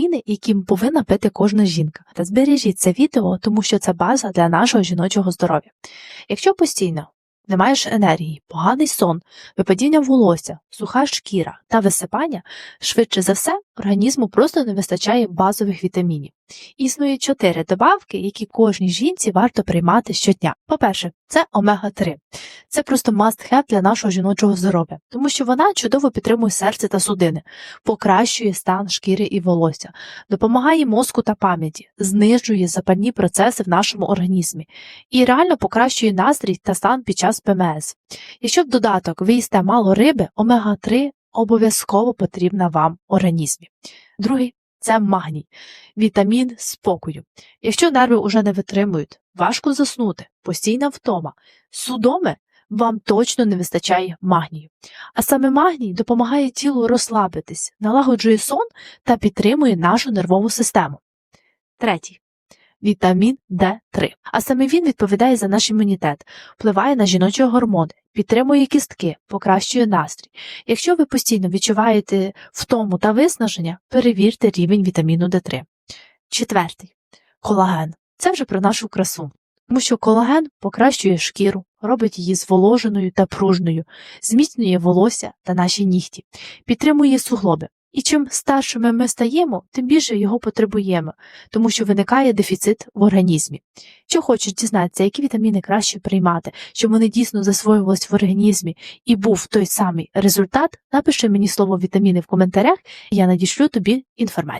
вітаміни, які повинна пити кожна жінка. Та збережіть це відео, тому що це база для нашого жіночого здоров'я. Якщо постійно не маєш енергії, поганий сон, випадіння волосся, суха шкіра та висипання, швидше за все, організму просто не вистачає базових вітамінів. Існує чотири добавки, які кожній жінці варто приймати щодня. По-перше, це омега-3. Це просто must-have для нашого жіночого здоров'я, тому що вона чудово підтримує серце та судини, покращує стан шкіри і волосся, допомагає мозку та пам'яті, знижує запальні процеси в нашому організмі і реально покращує настрій та стан під час ПМС. Якщо в додаток ви їсте мало риби, омега-3 обов'язково потрібна вам в організмі. Другий це магній, вітамін спокою. Якщо нерви уже не витримують, важко заснути, постійна втома, судоми, вам точно не вистачає магнію. А саме магній допомагає тілу розслабитись, налагоджує сон та підтримує нашу нервову систему. Третій. Вітамін D3. А саме він відповідає за наш імунітет, впливає на жіночі гормони, підтримує кістки, покращує настрій. Якщо ви постійно відчуваєте втому та виснаження, перевірте рівень вітаміну D3. Четвертий. Колаген. Це вже про нашу красу. Тому що колаген покращує шкіру, робить її зволоженою та пружною, зміцнює волосся та наші нігті, підтримує суглоби. І чим старшими ми стаємо, тим більше його потребуємо, тому що виникає дефіцит в організмі. Що хочеш дізнатися, які вітаміни краще приймати, щоб вони дійсно засвоювалися в організмі і був той самий результат, напиши мені слово вітаміни в коментарях, і я надішлю тобі інформацію.